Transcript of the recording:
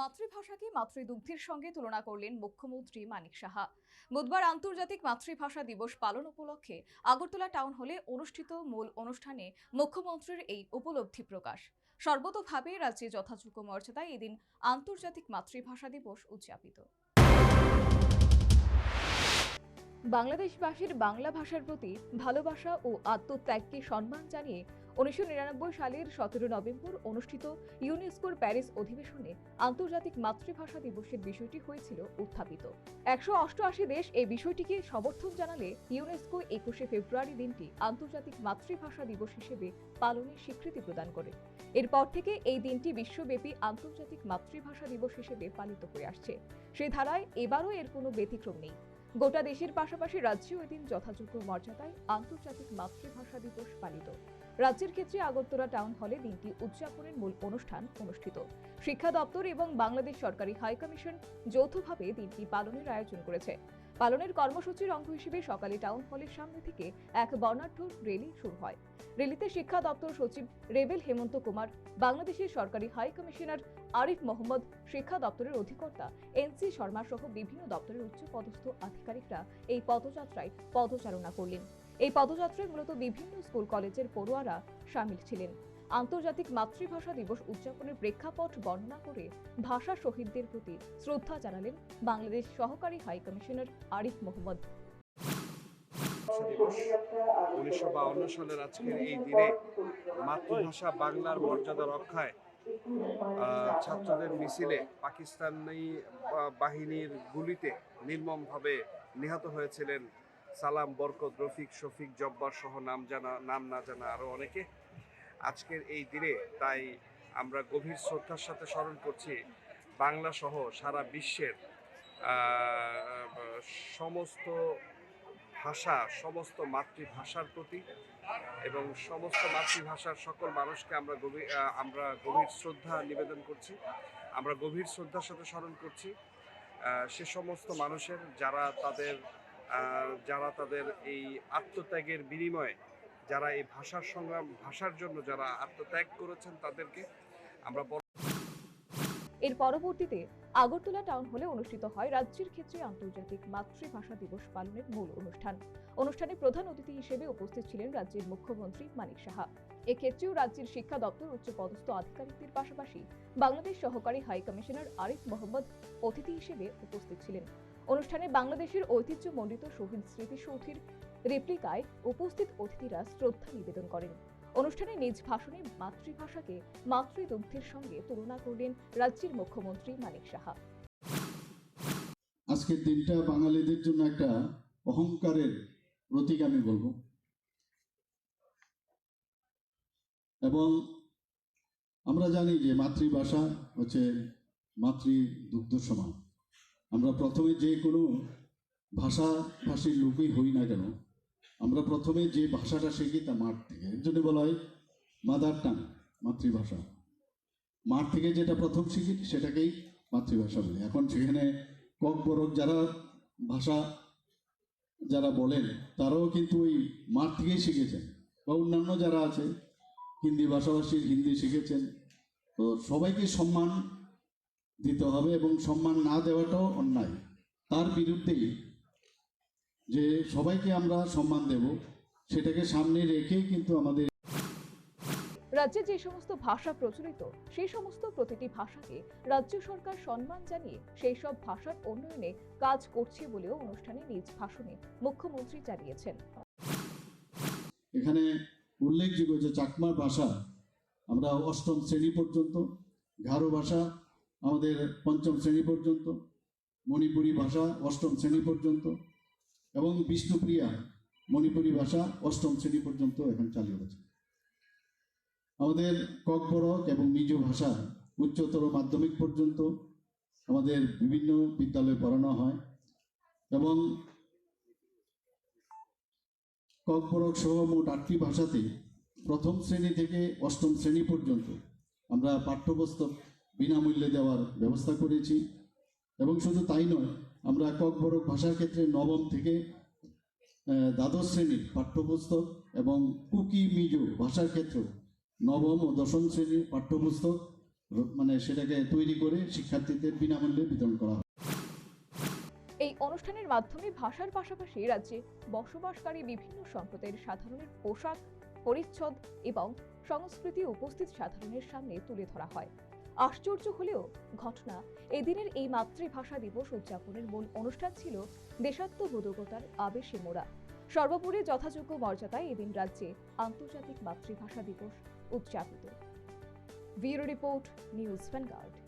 মাতৃভাষাকে মাতৃদুগ্ধের সঙ্গে তুলনা করলেন মুখ্যমন্ত্রী মানিক সাহা। বুধবার আন্তর্জাতিক মাতৃভাষা দিবস পালন উপলক্ষে আগরতলা টাউন হলে অনুষ্ঠিত মূল অনুষ্ঠানে মুখ্যমন্ত্রীর এই উপলব্ধি প্রকাশ। সর্বতোভাবে রাজ্যে যথাযোগ্য মর্যাদায় এদিন আন্তর্জাতিক মাতৃভাষা দিবস উদযাপিত। বাংলাদেশবাসীর বাংলা ভাষার প্রতি ভালোবাসা ও আত্মত্যাগকে সম্মান জানিয়ে উনিশশো নিরানব্বই সালের সতেরো নভেম্বর অনুষ্ঠিত ইউনেস্কোর প্যারিস অধিবেশনে আন্তর্জাতিক মাতৃভাষা দিবসের বিষয়টি হয়েছিল উত্থাপিত। একশো অষ্টআশি দেশ এই বিষয়টিকে সমর্থন জানালে ইউনেস্কো একুশে ফেব্রুয়ারি দিনটি আন্তর্জাতিক মাতৃভাষা দিবস হিসেবে পালনের স্বীকৃতি প্রদান করে। এরপর থেকে এই দিনটি বিশ্বব্যাপী আন্তর্জাতিক মাতৃভাষা দিবস হিসেবে পালিত হয়ে আসছে। সেই ধারায় এবারও এর কোনো ব্যতিক্রম নেই। গোটা দেশের পাশাপাশি রাজ্যেও এদিন যথাযোগ্য মর্যাদায় আন্তর্জাতিক মাতৃভাষা দিবস পালিত। রাজ্যের ক্ষেত্রে আগরতলা টাউন হলে দিনটি উদযাপনের মূল অনুষ্ঠান অনুষ্ঠিত। শিক্ষা দপ্তর এবং বাংলাদেশ সরকারি হাই কমিশন যৌথভাবে দিনটি পালনের আয়োজন করেছে। পালনের কর্মসূচির অঙ্গ হিসেবে সকালে টাউন হলের সামনে থেকে এক বর্ণাঢ্য র্যালি শুরু হয়। র্যালিতে শিক্ষা দপ্তর সচিব রেবেল হেমন্ত কুমার, বাংলাদেশের সরকারি হাই কমিশনার আরিফ মোহাম্মদ, শিক্ষা দপ্তরের অধিকর্তা এনসি শর্মা সহ বিভিন্ন দপ্তরের উচ্চ পদস্থ আধিকারিকরা এই পদযাত্রায় পদচারণা করলেন। এই পদযাত্রায় মূলত বিভিন্ন স্কুল, কলেজের পড়ুয়ারা সামিল ছিলেন। আন্তর্জাতিক মাতৃভাষা দিবস উদযাপনের প্রেক্ষাপট বর্ণনা করে ভাষা শহীদদের প্রতি শ্রদ্ধা জানালেন বাংলাদেশ সহকারী হাই কমিশনার আরিফ মোহাম্মদ। উনিশশো বাউন্ন সালের আজকের এই দিনে মাতৃভাষা বাংলার মর্যাদা রক্ষায় ছাত্রদের মিছিলে পাকিস্তানি বাহিনীর গুলিতে নির্মমভাবে নিহত হয়েছিলেন সালাম বরকত রফিক, শফিক জব্বার সহ নাম জানা, নাম না জানা আরও অনেকে। আজকের এই দিনে তাই আমরা গভীর শ্রদ্ধার সাথে স্মরণ করছি বাংলা সহ সারা বিশ্বের সমস্ত ভাষা, সমস্ত মাতৃভাষার প্রতি এবং সমস্ত মাতৃভাষার সকল মানুষকে আমরা গভীর আমরা গভীর শ্রদ্ধা নিবেদন করছি। আমরা গভীর শ্রদ্ধার সাথে স্মরণ করছি সে সমস্ত মানুষের যারা তাদের যারা তাদের এই আত্মত্যাগের বিনিময়ে যারা এই ভাষার সংগ্রাম, ভাষার জন্য যারা আত্মত্যাগ করেছেন তাদেরকে আমরা এর পরবর্তীতে আগরতলা টাউন হলে অনুষ্ঠিত হয় রাজ্যের ক্ষেত্রে আন্তর্জাতিক মাতৃভাষা দিবস পালনের মূল অনুষ্ঠান। অনুষ্ঠানে প্রধান অতিথি হিসেবে উপস্থিত ছিলেন রাজ্যের মুখ্যমন্ত্রী মানিক সাহা। এক্ষেত্রেও রাজ্যের শিক্ষা দপ্তর, উচ্চ পদস্থ আধিকারিকদের পাশাপাশি বাংলাদেশ সহকারী হাই কমিশনার আরিফ মোহাম্মদ অতিথি হিসেবে উপস্থিত ছিলেন। অনুষ্ঠানে বাংলাদেশের ঐতিহ্যমণ্ডিত শহীদ স্মৃতিসৌধের রেপ্লিকায় উপস্থিত অতিথিরা শ্রদ্ধা নিবেদন করেন। অনুষ্ঠানে নিজ ভাষণে মাতৃভাষাকে মাতৃদুগ্ধের সঙ্গে তুলনা করলেন রাজ্যের মুখ্যমন্ত্রী মানিক সাহা। আজকের দিনটা বাঙালিদের জন্য একটা অহংকারের প্রতীক আমি বলব। এবং আমরা জানি যে মাতৃভাষা হচ্ছে মাতৃ দুগ্ধ সমান আমরা প্রথমে যে কোনো ভাষা ভাষীর লোকই হই না কেন আমরা প্রথমে যে ভাষাটা শিখি তা মাঠ থেকে। এর জন্য বলা হয় মাদার টাং, মাতৃভাষা। মাঠ থেকে যেটা প্রথম শিখি, সেটাকেই মাতৃভাষা বলি। এখন সেখানে কক বরক যারা ভাষা যারা বলেন, তারাও কিন্তু ওই মাঠ থেকেই শিখেছেন। বা অন্যান্য যারা আছে, হিন্দি ভাষাভাষী হিন্দি শিখেছেন, তো সবাইকে সম্মান দিতে হবে এবং সম্মান না দেওয়াটাও অন্যায়। তার বিরুদ্ধেই যে সবাইকে আমরা সম্মান দেব সেটাকে সামনে রেখে কিন্তু আমাদের রাজ্যে যে সমস্ত ভাষা প্রচলিত সেই সমস্ত প্রতিটি ভাষাকে রাজ্য সরকার সম্মান জানিয়ে সেই সব ভাষার উন্নয়নে কাজ করছে বলেও অনুষ্ঠানে নিজ ভাষণে মুখ্যমন্ত্রী জানিয়েছেন। এখানে উল্লেখযোগ্য যে চাকমা ভাষা আমরা অষ্টম শ্রেণি পর্যন্ত ঘারো ভাষা আমাদের পঞ্চম শ্রেণি পর্যন্ত মণিপুরি ভাষা অষ্টম শ্রেণি পর্যন্ত এবং বিষ্ণুপ্রিয়া, মণিপুরি ভাষা অষ্টম শ্রেণি পর্যন্ত এখন চালু হয়েছে আমাদের ককবরক এবং মিজো ভাষা উচ্চতর মাধ্যমিক পর্যন্ত আমাদের বিভিন্ন বিদ্যালয়ে পড়ানো হয় এবং ককবরক সহ মোট আটটি ভাষাতে প্রথম শ্রেণি থেকে অষ্টম শ্রেণি পর্যন্ত আমরা পাঠ্যপুস্তক বিনামূল্যে দেওয়ার ব্যবস্থা করেছি এবং শুধু তাই নয় আমরা ককবরক ভাষার ক্ষেত্রে নবম থেকে দ্বাদশ শ্রেণির পাঠ্যপুস্তক এবং কুকি মিজো ভাষার ক্ষেত্র নবম ও দশম শ্রেণির পাঠ্যপুস্তক মানে সেটাকে তৈরি করে শিক্ষার্থীদের বিনামূল্যে বিতরণ করা হয়। এই অনুষ্ঠানের মাধ্যমে ভাষার পাশাপাশি রাজ্যে বসবাসকারী বিভিন্ন সম্প্রদায়ের সাধারণের পোশাক, পরিচ্ছদ এবং সংস্কৃতি উপস্থিত সাধারণের সামনে তুলে ধরা হয়। আশ্চর্য হলেও ঘটনা এদিনের এই মাতৃভাষা দিবস উদযাপনের মূল অনুষ্ঠান ছিল দেশাত্মবোধকতার আবেশে মোড়া। সর্বোপরি যথাযোগ্য মর্যাদায় এদিন রাজ্যে আন্তর্জাতিক মাতৃভাষা দিবস উদযাপিত। Bureau report, News Vanguard.